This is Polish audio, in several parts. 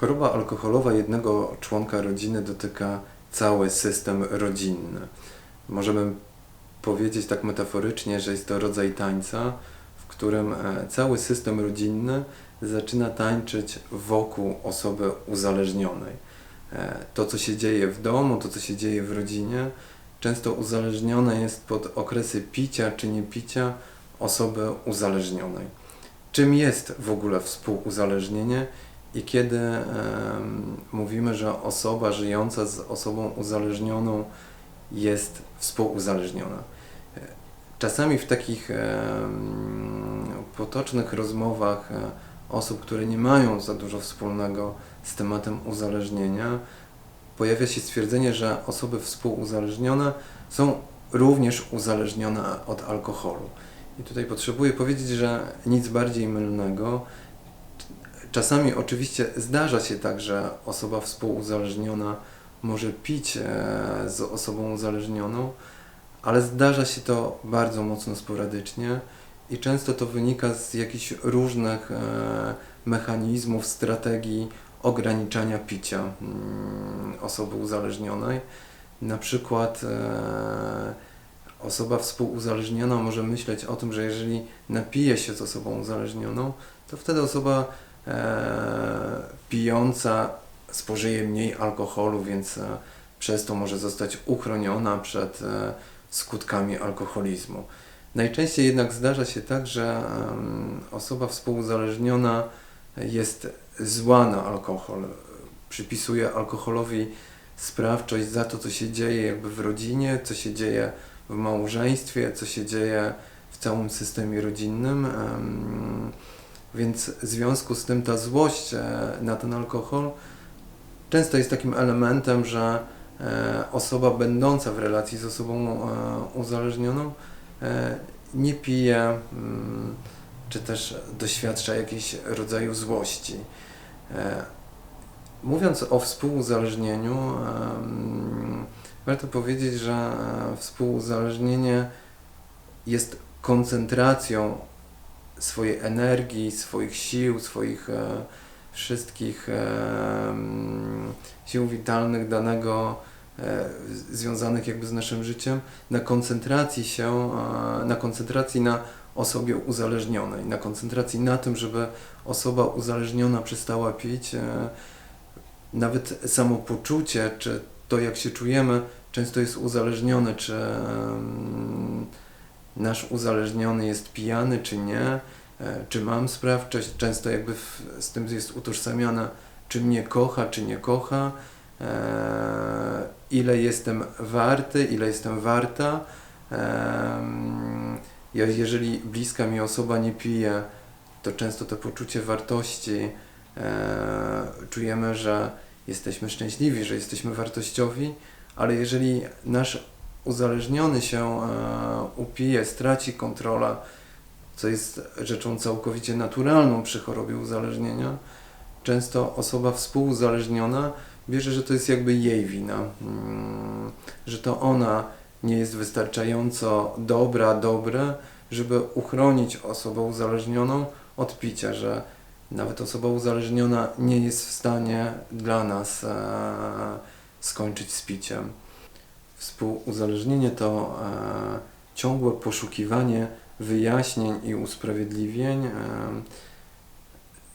Choroba alkoholowa jednego członka rodziny dotyka cały system rodzinny. Możemy powiedzieć tak metaforycznie, że jest to rodzaj tańca, w którym e, cały system rodzinny zaczyna tańczyć wokół osoby uzależnionej. E, To, co się dzieje w domu, to, co się dzieje w rodzinie, często uzależnione jest pod okresy picia czy niepicia osoby uzależnionej. Czym jest w ogóle współuzależnienie i kiedy em, mówimy, że osoba żyjąca z osobą uzależnioną jest współuzależniona? E, Czasami w takich em, potocznych rozmowach e, osób, które nie mają za dużo wspólnego z tematem uzależnienia, pojawia się stwierdzenie, że osoby współuzależnione są również uzależnione od alkoholu. I tutaj potrzebuję powiedzieć, że nic bardziej mylnego. Czasami oczywiście zdarza się tak, że osoba współuzależniona może pić e, z osobą uzależnioną, ale zdarza się to bardzo mocno sporadycznie i często to wynika z jakichś różnych e, mechanizmów, strategii ograniczania picia mm, osoby uzależnionej. Na przykład e, osoba współuzależniona może myśleć o tym, że jeżeli napije się z osobą uzależnioną, to wtedy osoba pijąca spożyje mniej alkoholu, więc e, przez to może zostać uchroniona przed e, skutkami alkoholizmu. Najczęściej jednak zdarza się tak, że osoba współuzależniona jest zła na alkohol, przypisuje alkoholowi sprawczość za to, co się dzieje jakby w rodzinie, co się dzieje w małżeństwie, co się dzieje w całym systemie rodzinnym. Więc w związku z tym ta złość e, na ten alkohol często jest takim elementem, że e, osoba będąca w relacji z osobą e, uzależnioną nie pije, mm, czy też doświadcza jakiegoś rodzaju złości. Mówiąc o współuzależnieniu, em, warto powiedzieć, że współuzależnienie jest koncentracją swojej energii, swoich sił, swoich e, wszystkich em, sił witalnych danego e, związanych jakby z naszym życiem, na koncentracji się, e, na koncentracji na osobie uzależnionej, na koncentracji na tym, żeby osoba uzależniona przestała pić. e, Nawet samopoczucie, czy to jak się czujemy, często jest uzależnione, czy em, nasz uzależniony jest pijany, czy nie, e, czy mam sprawczość. Często jakby w, z tym jest utożsamiane, czy mnie kocha, czy nie kocha, e, ile jestem warty, ile jestem warta. Em, ja- Jeżeli bliska mi osoba nie pije, to często to poczucie wartości e, czujemy, że jesteśmy szczęśliwi, że jesteśmy wartościowi, ale jeżeli nasz uzależniony się e, upije, straci kontrolę, co jest rzeczą całkowicie naturalną przy chorobie uzależnienia, często osoba współuzależniona bierze, że to jest jakby jej wina, mm, że to ona nie jest wystarczająco dobra, dobre, żeby uchronić osobę uzależnioną od picia, że nawet osoba uzależniona nie jest w stanie dla nas e, skończyć z piciem. Współuzależnienie to e, ciągłe poszukiwanie wyjaśnień i usprawiedliwień e,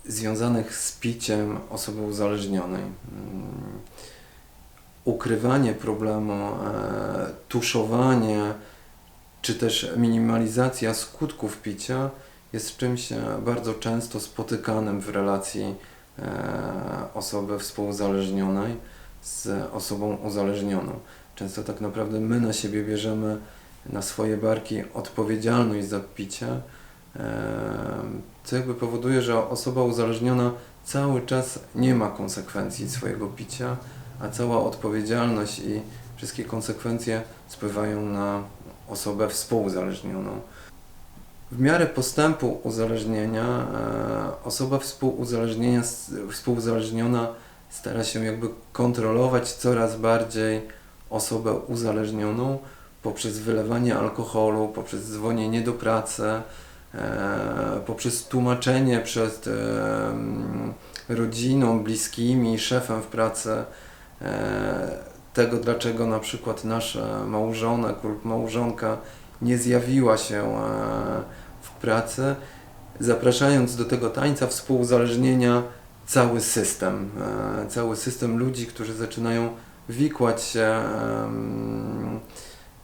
związanych z piciem osoby uzależnionej. Mm, Ukrywanie problemu, e, tuszowanie czy też minimalizacja skutków picia jest czymś e, bardzo często spotykanym w relacji e, osoby współuzależnionej z osobą uzależnioną. Często tak naprawdę my na siebie bierzemy na swoje barki odpowiedzialność za picie, co jakby powoduje, że osoba uzależniona cały czas nie ma konsekwencji swojego picia, a cała odpowiedzialność i wszystkie konsekwencje spływają na osobę współuzależnioną. W miarę postępu uzależnienia e, osoba współuzależnienia, współuzależniona stara się jakby kontrolować coraz bardziej osobę uzależnioną poprzez wylewanie alkoholu, poprzez dzwonienie do pracy, e, poprzez tłumaczenie przed, e, rodziną, bliskimi, szefem w pracy, e, tego dlaczego na przykład nasz e, małżonek lub małżonka nie zjawiła się w pracy, zapraszając do tego tańca współuzależnienia cały system, cały system ludzi, którzy zaczynają wikłać się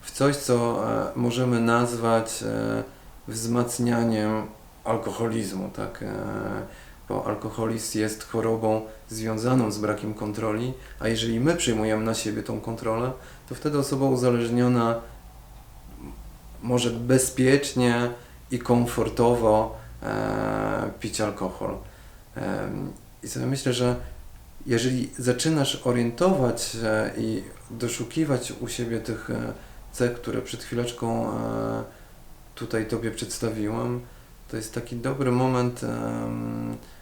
w coś, co e, możemy nazwać e, wzmacnianiem alkoholizmu, tak? E, Bo alkoholizm jest chorobą związaną z brakiem kontroli, a jeżeli my przyjmujemy na siebie tą kontrolę, to wtedy osoba uzależniona może bezpiecznie i komfortowo pić alkohol. I sobie myślę, że jeżeli zaczynasz orientować się i doszukiwać u siebie tych e, cech, które przed chwileczką e, tutaj Tobie przedstawiłem, to jest taki dobry moment,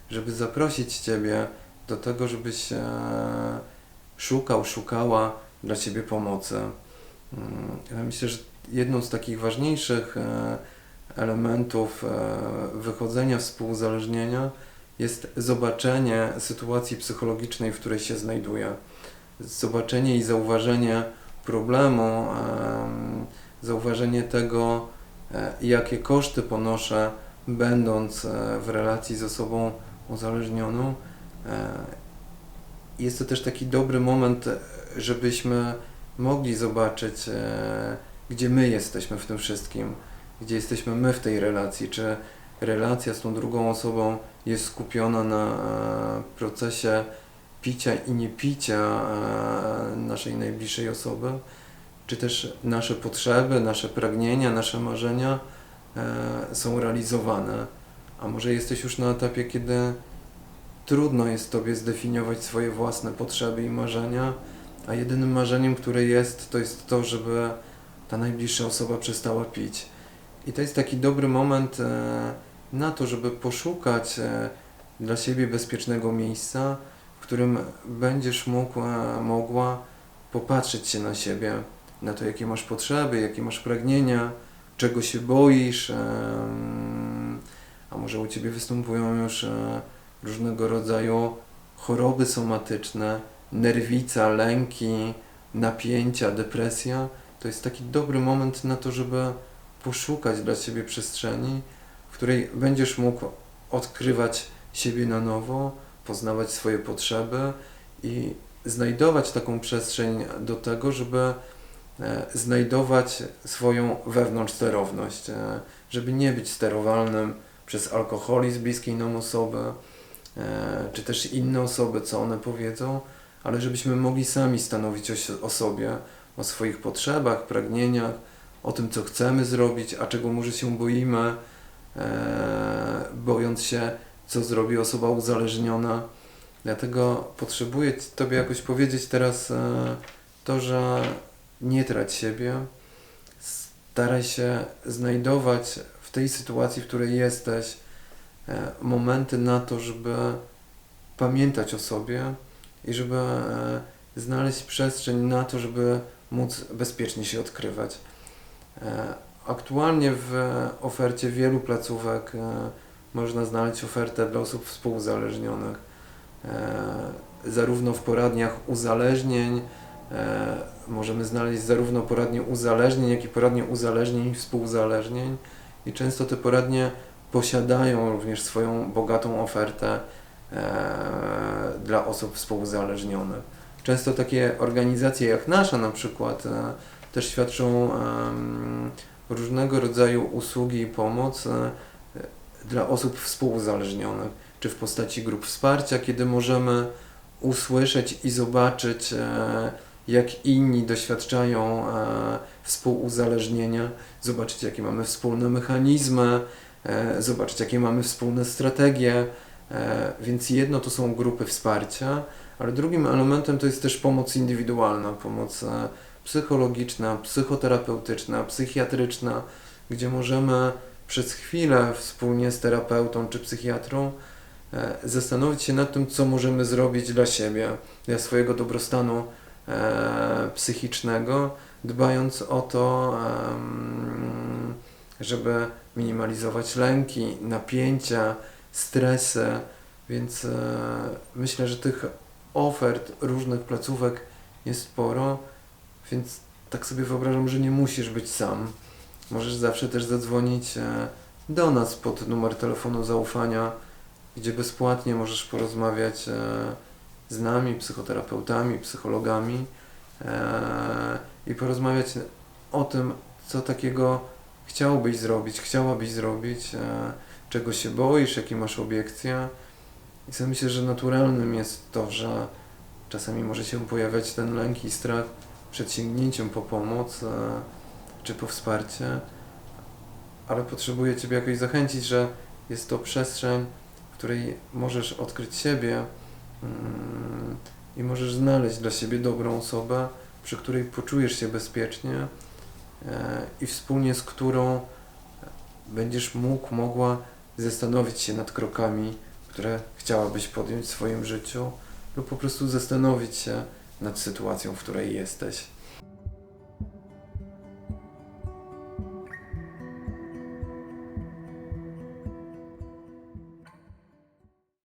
żeby zaprosić Ciebie do tego, żebyś e, szukał, szukała dla Ciebie pomocy. Mm, Ja myślę, że jedną z takich ważniejszych elementów wychodzenia współuzależnienia jest zobaczenie sytuacji psychologicznej, w której się znajduje. Zobaczenie i zauważenie problemu, em, zauważenie tego, e, jakie koszty ponoszę, będąc e, w relacji z osobą uzależnioną. E, Jest to też taki dobry moment, żebyśmy mogli zobaczyć, gdzie my jesteśmy w tym wszystkim, gdzie jesteśmy my w tej relacji, czy relacja z tą drugą osobą jest skupiona na e, procesie picia i niepicia e, naszej najbliższej osoby, czy też nasze potrzeby, nasze pragnienia, nasze marzenia e, są realizowane. A może jesteś już na etapie, kiedy trudno jest Tobie zdefiniować swoje własne potrzeby i marzenia, a jedynym marzeniem, które jest, to jest to, żeby ta najbliższa osoba przestała pić. I to jest taki dobry moment na to, żeby poszukać e, dla siebie bezpiecznego miejsca, w którym będziesz mógł, e, mogła popatrzeć się na siebie, na to, jakie masz potrzeby, jakie masz pragnienia, czego się boisz, em, a może u Ciebie występują już e, różnego rodzaju choroby somatyczne, nerwica, lęki, napięcia, depresja. To jest taki dobry moment na to, żeby poszukać dla siebie przestrzeni, w której będziesz mógł odkrywać siebie na nowo, poznawać swoje potrzeby i znajdować taką przestrzeń do tego, żeby e, znajdować swoją wewnątrz sterowność, e, żeby nie być sterowalnym przez alkoholizm bliskiej nam osoby, e, czy też inne osoby, co one powiedzą, ale żebyśmy mogli sami stanowić o, sobie, o swoich potrzebach, pragnieniach, o tym, co chcemy zrobić, a czego może się boimy, bojąc się, co zrobi osoba uzależniona. Dlatego potrzebuję Tobie jakoś powiedzieć teraz e, to, że nie trać siebie, staraj się znajdować w tej sytuacji, w której jesteś, e, momenty na to, żeby pamiętać o sobie i żeby e, znaleźć przestrzeń na to, żeby móc bezpiecznie się odkrywać. Aktualnie w ofercie wielu placówek e, można znaleźć ofertę dla osób współuzależnionych. E, Zarówno w poradniach uzależnień, e, możemy znaleźć zarówno poradnie uzależnień, jak i poradnie uzależnień i współuzależnień. I często te poradnie posiadają również swoją bogatą ofertę dla osób współuzależnionych. Często takie organizacje jak nasza na przykład też świadczą różnego rodzaju usługi i pomoc e, dla osób współuzależnionych, czy w postaci grup wsparcia, kiedy możemy usłyszeć i zobaczyć, e, jak inni doświadczają e, współuzależnienia, zobaczyć, jakie mamy wspólne mechanizmy, zobaczyć, jakie mamy wspólne strategie. Więc jedno to są grupy wsparcia, ale drugim elementem to jest też pomoc indywidualna, pomoc psychologiczna, psychoterapeutyczna, psychiatryczna, gdzie możemy przez chwilę wspólnie z terapeutą czy psychiatrą e, zastanowić się nad tym, co możemy zrobić dla siebie, dla swojego dobrostanu e, psychicznego, dbając o to, żeby minimalizować lęki, napięcia, stresy, Więc e, myślę, że tych ofert różnych placówek jest sporo, więc tak sobie wyobrażam, że nie musisz być sam. Możesz zawsze też zadzwonić e, do nas pod numer telefonu zaufania, gdzie bezpłatnie możesz porozmawiać e, z nami, psychoterapeutami, psychologami e, i porozmawiać o tym, co takiego chciałbyś zrobić, chciałabyś zrobić, czego się boisz, jakie masz obiekcje. I sobie myślę, że naturalnym jest to, że czasami może się pojawiać ten lęk i strach przed sięgnięciem po pomoc czy po wsparcie, ale potrzebuję Ciebie jakoś zachęcić, że jest to przestrzeń, w której możesz odkryć siebie mm, i możesz znaleźć dla siebie dobrą osobę, przy której poczujesz się bezpiecznie e, i wspólnie z którą będziesz mógł, mogła zastanowić się nad krokami, które chciałabyś podjąć w swoim życiu, lub po prostu zastanowić się nad sytuacją, w której jesteś.